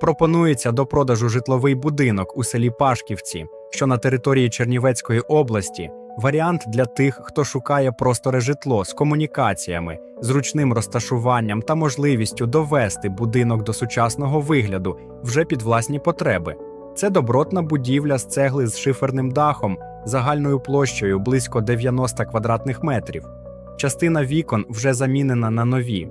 Пропонується до продажу житловий будинок у селі Пашківці, що на території Чернівецької області. Варіант для тих, хто шукає просторе житло з комунікаціями, зручним розташуванням та можливістю довести будинок до сучасного вигляду вже під власні потреби. Це добротна будівля з цегли з шиферним дахом, загальною площею близько 90 квадратних метрів. Частина вікон вже замінена на нові.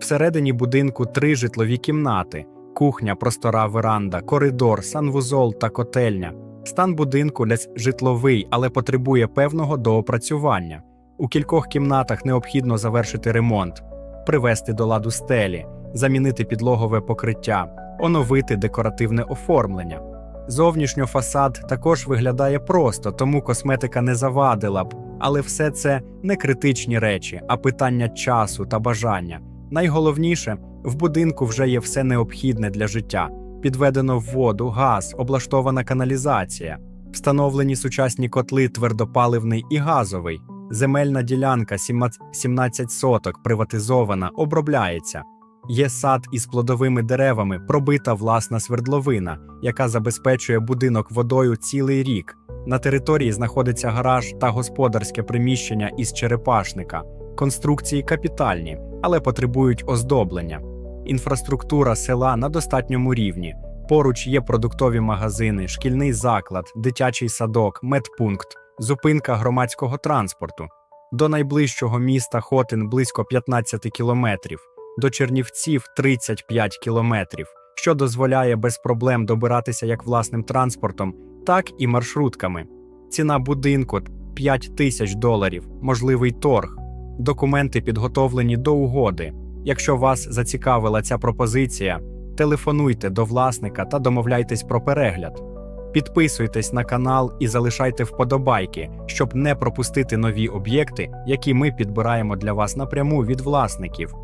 Всередині будинку три житлові кімнати: кухня, простора веранда, коридор, санвузол та котельня. Стан будинку десь житловий, але потребує певного доопрацювання. У кількох кімнатах необхідно завершити ремонт, привести до ладу стелі, замінити підлогове покриття, оновити декоративне оформлення. Зовнішньо фасад також виглядає просто, тому косметика не завадила б, але все це не критичні речі, а питання часу та бажання. Найголовніше, в будинку вже є все необхідне для життя: підведено воду, газ, облаштована каналізація, встановлені сучасні котли твердопаливний і газовий, земельна ділянка 17 соток приватизована, обробляється. Є сад із плодовими деревами, пробита власна свердловина, яка забезпечує будинок водою цілий рік. На території знаходиться гараж та господарське приміщення із черепашника. Конструкції капітальні, але потребують оздоблення. Інфраструктура села на достатньому рівні. Поруч є продуктові магазини, шкільний заклад, дитячий садок, медпункт, зупинка громадського транспорту. До найближчого міста Хотин близько 15 кілометрів, до Чернівців 35 кілометрів, що дозволяє без проблем добиратися як власним транспортом, так і маршрутками. Ціна будинку 5 тисяч доларів, можливий торг. Документи підготовлені до угоди. Якщо вас зацікавила ця пропозиція, телефонуйте до власника та домовляйтесь про перегляд. Підписуйтесь на канал і залишайте вподобайки, щоб не пропустити нові об'єкти, які ми підбираємо для вас напряму від власників.